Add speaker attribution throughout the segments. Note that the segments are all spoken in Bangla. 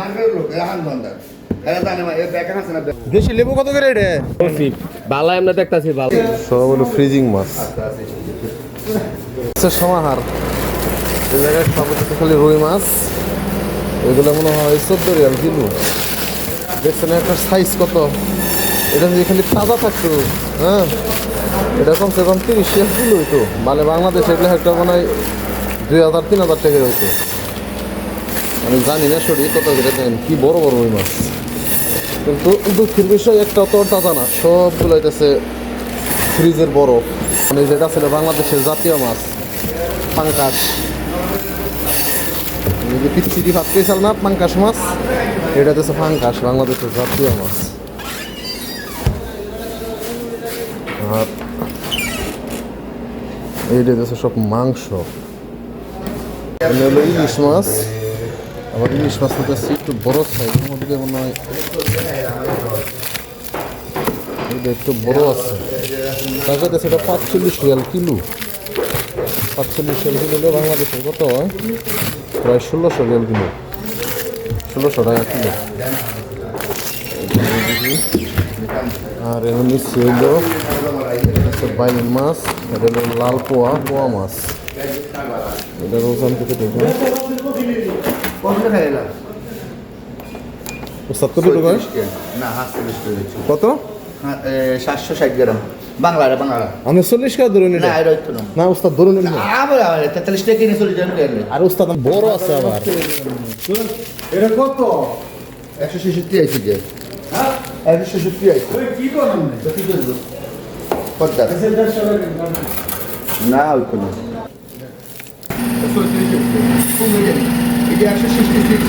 Speaker 1: মার্কেটের লোক
Speaker 2: দেশি লেবু কত করে রে?
Speaker 3: বালা আমরা দেখতাছি বালা।
Speaker 2: সব হলো ফ্রিজিং মাছ। আচ্ছা সমাহার। এই জায়গায় সব খালি রুই মাছ। এগুলো মনে হয় চোদ্দ রিয়াল কিলো। দেখছেন একটা সাইজ কত? এটা যদি খালি তাজা থাকতো হ্যাঁ? এটা কমসে কম তিরিশ রিয়াল কিলো হইতো। মানে বাংলাদেশে এগুলো একটা মনে হয় দুই হাজার তিন হাজার টাকা হইতো। আমি জানি না সরি কত করে দেন কি বড় বড় রুই মাছ। কিন্তু দুঃখের বিষয় একটা তো তাজা না সবগুলো হইতেছে ফ্রিজের বরফ মানে যেটা ছিল বাংলাদেশের জাতীয় মাছ, পাঙ্কাশ। পিচ্ছিটি ভাত পেয়েছিল না, পাঙ্কাশ মাছ, এটা হচ্ছে পাঙ্কাশ, বাংলাদেশের জাতীয় মাছ। আর এইটা হচ্ছে সব মাংস। হলো ইলিশ মাছ। আবার ইলিশ মাছ একটু বড় সাইজের মধ্যে মনে হয়। এটা একটু বড় আছে। তার কাছে সেটা পাঁচচল্লিশ রিয়াল কিলো। পাঁচচল্লিশ রিয়াল কিলো হলে বাংলাদেশের কত হয়? প্রায় ষোলোশো রিয়াল কিলো। ষোলোশো টাকা কিলো। আর এমনি হচ্ছে বাইন মাছ, এটা লাল পোয়া পোয়া মাছ। এটার ওজন থেকে দেখুন।
Speaker 1: কত
Speaker 2: টাকা?
Speaker 1: না করে দিচ্ছি।
Speaker 2: কত?
Speaker 1: হ্যাঁ, সাতশো ষাট গ্রাম। বাংলা বাংলা।
Speaker 2: আমি চল্লিশ টাকা ধরুন
Speaker 1: না এটা হইতো না।
Speaker 2: না উস্তাদ ধরুন
Speaker 1: আবার আবার তেতাল্লিশ টাকা কিনে চলে যান
Speaker 2: আর উস্তাদ বড় আছে আবার।
Speaker 4: এটা কত?
Speaker 1: একশো ছেষট্টি আইসি যে।
Speaker 4: হ্যাঁ?
Speaker 1: একশো ছেষট্টি আইসি
Speaker 4: কি করেন
Speaker 1: কি করব না হইতো না এটা একশো ষষ্টি সিক্স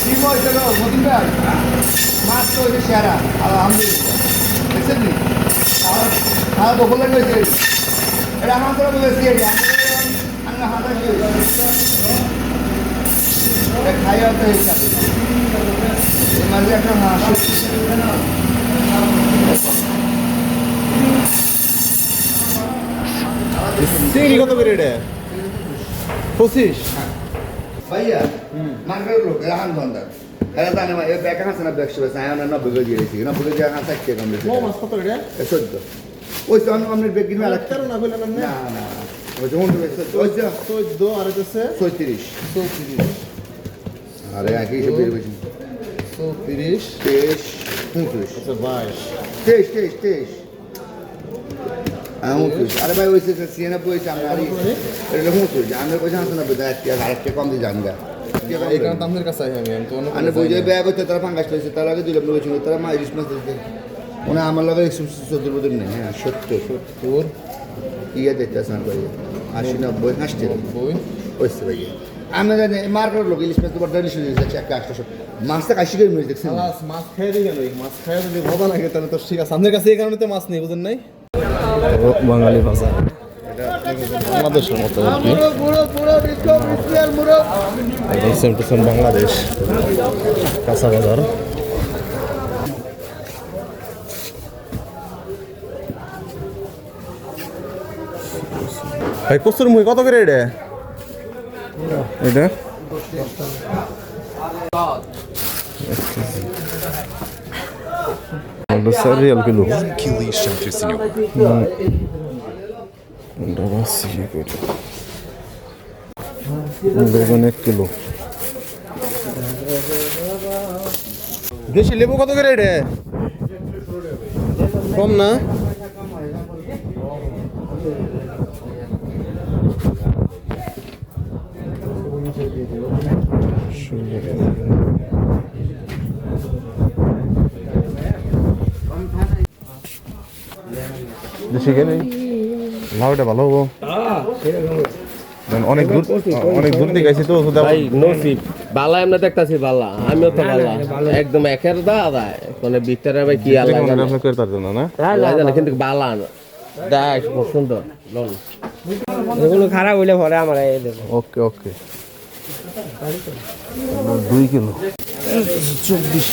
Speaker 1: কি বলছে গো ভাই মাছ তো ওই সেরা আলহামদুলিল্লাহ দেখছেন নি খাওয়া বকলে গেছে এটা আমার তো বলেছি আমরা হাতা খাইয়া তো হিসাবে মাঝে একটা মাছ
Speaker 2: চিংড়ি কত করে রে পঁচিশ।
Speaker 1: ভাইয়া মার্কেটের লোক এরা হান দন্দার এরা জানে এ ব্যাকা হাসে না ব্যাগ সেবা সায় না নব্বই কেজি গেছি নব্বই কেজি এখন ষাট টাকা কম বেশি
Speaker 2: মাছ কত রে
Speaker 1: চোদ্দ। ওই তো আপনার বেগ কিনবে আলাদা
Speaker 2: তেরো না কইলেন
Speaker 1: না। না
Speaker 2: চোদ্দ। আর হচ্ছে
Speaker 1: ছয়ত্রিশ।
Speaker 2: চৌত্রিশ
Speaker 1: আরে একই হিসেবে বের বেশি
Speaker 2: চৌত্রিশ
Speaker 1: তেইশ উনত্রিশ
Speaker 2: আচ্ছা বাইশ।
Speaker 1: তেইশ তেইশ তেইশ। হ্যাঁ উনত্রিশ আরে ভাই ওই ছিয়ানব্বই হয়েছে আমরা আর এটা উনত্রিশ আমরা কইছে হাসে না বোধ আরেকটা কম দিয়ে জানগা
Speaker 2: এই কারণে আপনার কাছে আমি আমি তো অন্য
Speaker 1: বুঝে ব্যাগ হচ্ছে তারা ফাঙ্গাস পেয়েছে তার আগে দিলাম লোক ছিল তারা মা ইলিশ মাছ দিতে। মানে আমার লাগে চোদ্দ বোধ নেই হ্যাঁ সত্তর।
Speaker 2: তোর
Speaker 1: ইয়ে দেখতে আসেন ভাই আশি নব্বই হাসতে
Speaker 2: বই
Speaker 1: হচ্ছে ভাই আমি জানি মার্কেট লোক ইলিশ মাছ তো বড় ইলিশ হয়ে যাচ্ছে একটা আটশো মাছটা কাশি করে মিলে দেখছেন?
Speaker 2: মাছ খেয়ে দিয়ে গেল মাছ খেয়ে যদি ভবা খেয়ে তাহলে তো ঠিক আছে। আপনার কাছে এই কারণে তো মাছ নেই বুঝেন নাই? বাঙালি ভাষা। বাংলাদেশের মতো আর কি। সেম টু সেম বাংলাদেশ কাঁচা বাজার। ভাই কচুর মুই কত করে এটা? এটা? Serial kilo.
Speaker 5: Quilisha, entre senhor.
Speaker 2: এটা সিয়ে করে বেগুন এক কিলো দেশি লেবু কত করে রে কম না দেশি কে লাউটা ভালো হব। অনেক দূর অনেক দূর থেকে আইছি তো ওষুধ
Speaker 3: ভাই নসিব। বালা আমরা দেখতাছি বালা আমিও তো বালা। একদম একের দা দা মানে ভিতরে ভাই কি আল্লাহ জানে
Speaker 2: না।
Speaker 3: জানে কিন্তু বালা না। দেখ খুব সুন্দর। লন।
Speaker 6: এগুলো খারাপ হইলে পরে আমার এই দেবো।
Speaker 2: ওকে ওকে। দুই কিলো। চব্বিশ।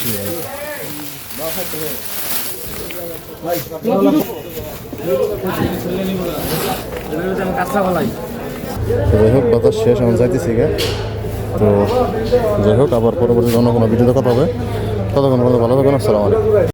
Speaker 2: যাই হোক বাজার শেষ এখন যাইতেছি গে তো যাই হোক, আবার পরবর্তী অন্য কোনো ভিডিওতে কথা হবে। ততক্ষণ ভালো থাকুন, আসসালামু আলাইকুম।